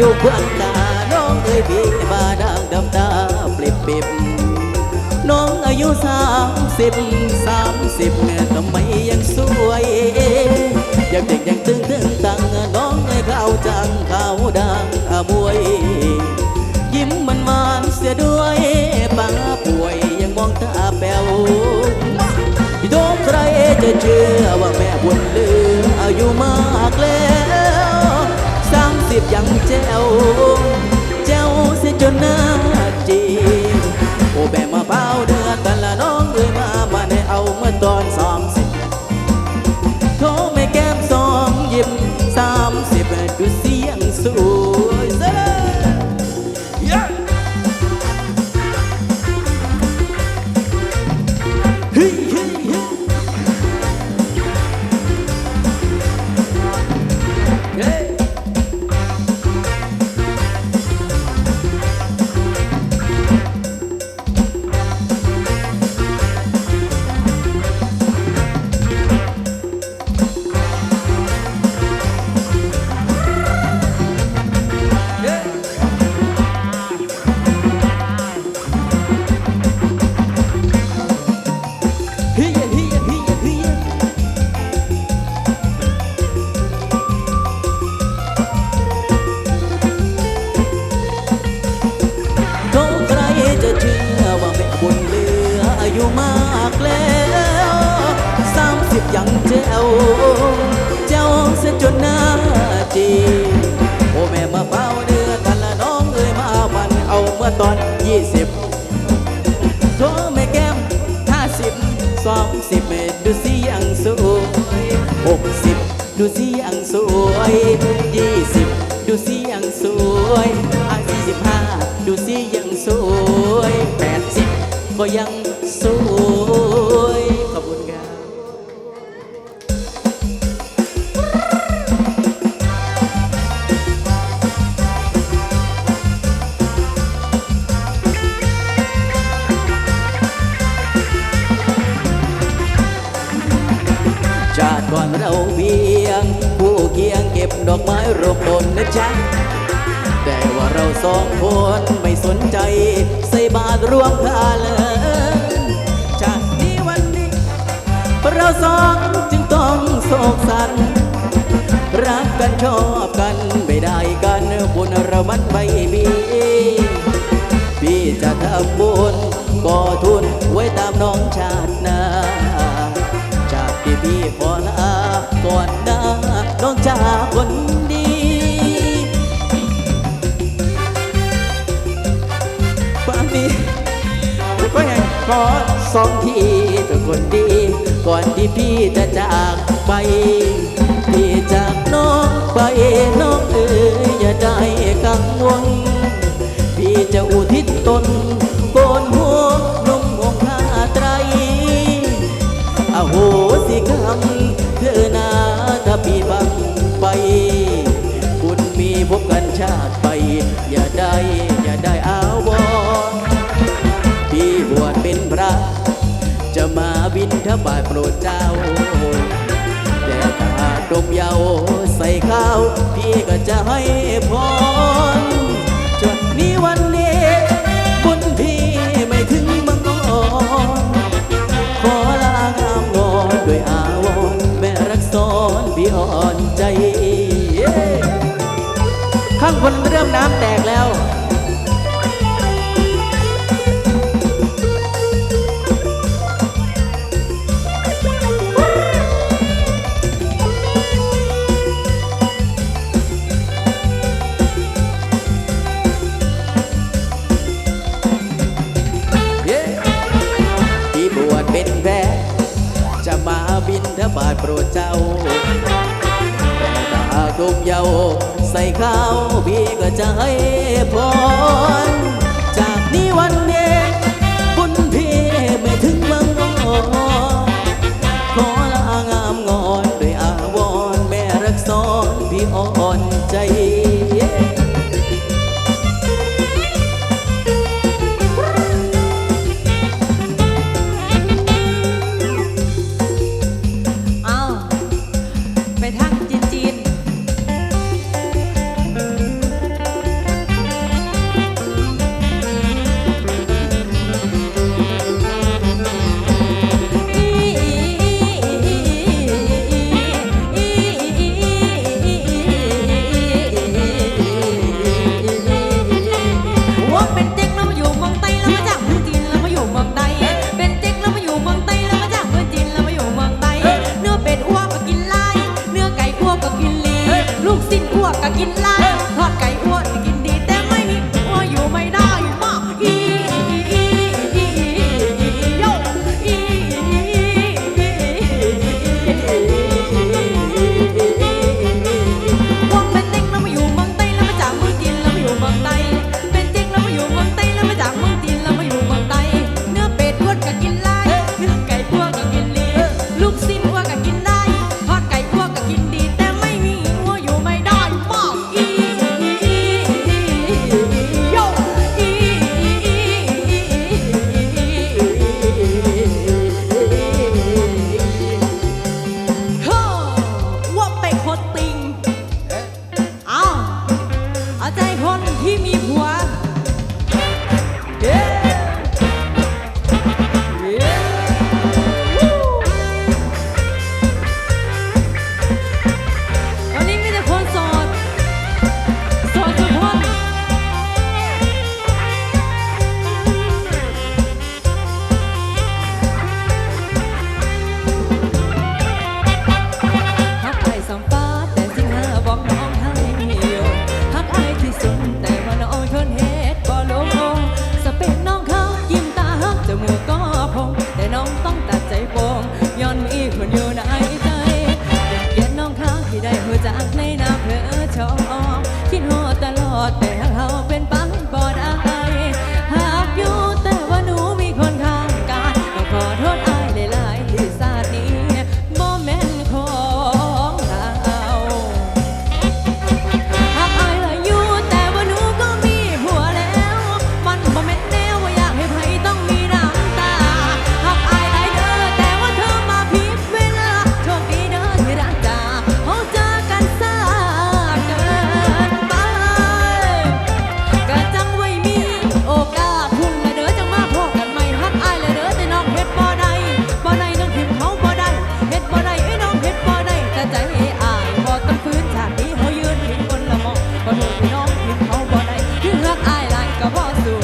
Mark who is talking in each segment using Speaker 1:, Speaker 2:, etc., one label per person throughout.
Speaker 1: อยู่เพื่อนตาน้องเอ้ยพี่บาดังดำตาปลิบปิบน้องอายุสามสิบสามสิบเนี่ยทำไมยังสวยยังเด็กยังตึงตึงตังน้องไอ้ข้าวจังข้าวดังอามวย ยิ้มมันมานเสียด้วยป้าป่วยยังมองตาแป๋วโดนใครจะเชื่อว่าแม่บุญเลืออายุมากแล้ว สามสิบยังแจ้วแจ้วเสียจนหน้าจีโอ้แม่มาเฝ้าเดือดกันละน้องเอ้ยมามาในเอาเมื่อตอนสองังเจ้า เจ้าเสียจนหน้าจีโอ้แม่มาเฝ้าเดือกันละน้องเอ้ยมาวัน เอาเมื่อตอนยี่สิบโทรไม่แก้มห้าสิบสองสิบดูสิยังสวยหกสิบดูสิยังสวยยี่สิบดูสิยังสวยอะสี่สิบห้าดูสิยังสวยแปดสิบก็ยังาเวียง ผู้เคียงเก็บดอกไม้รวมตนนะจ๊ะแต่ว่าเราสองคนไม่สนใจ ใส่บาตรรวมคาเลยจากนี้วันนี้เราสองจึงต้องโศกสันรักกันชอบกันไม่ได้กันบุญเรามันไม่มีพี่จะทำบุญก่อทุนไว้ตามน้องชาติ ก่อนหน้าน้องจากคนดีความดีก็ยังขอสองทีทุกคนดี ก่อนที่พี่จะจากไป พี่จากน้องไปน้องเอ๋ยอย่าได้กังวลพี่จะอุทิศตน พบกันชาติไป อย่าได้อย่าได้อาวรพี่บวชเป็นพระ จะมาบินทบาทโปรดเจ้า แต่ถ้าดมเยาใส่ข้าว พี่ก็จะให้พรจนนี้วันนี้บุญพี่ไม่ถึงมังกรขอลางามงอนด้วยอาวรแม่รักซ้อนพี่อ่อนใจ ข้างบนเริ่มน้ำแตกแล้ว พี่อ่อนใจ
Speaker 2: เขาบ่ได้คือหักอายหลายก็บ่สู้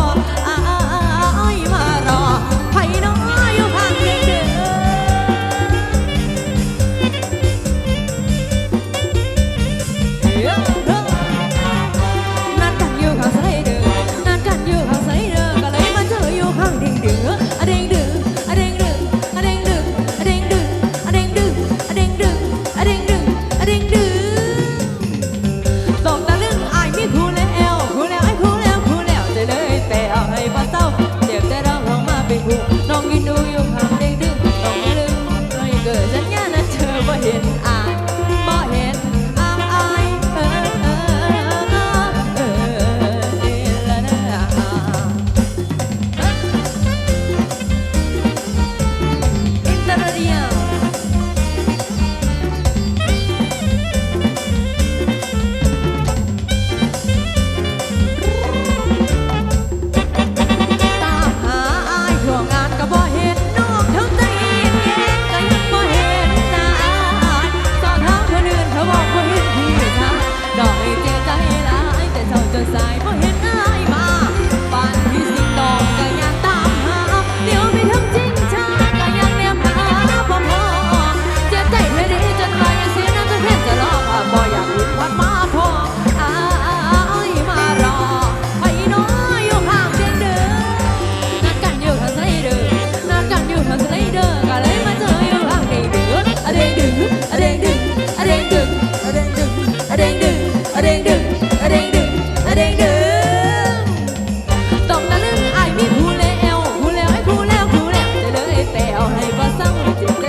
Speaker 2: on Oh, yeah. Thank you.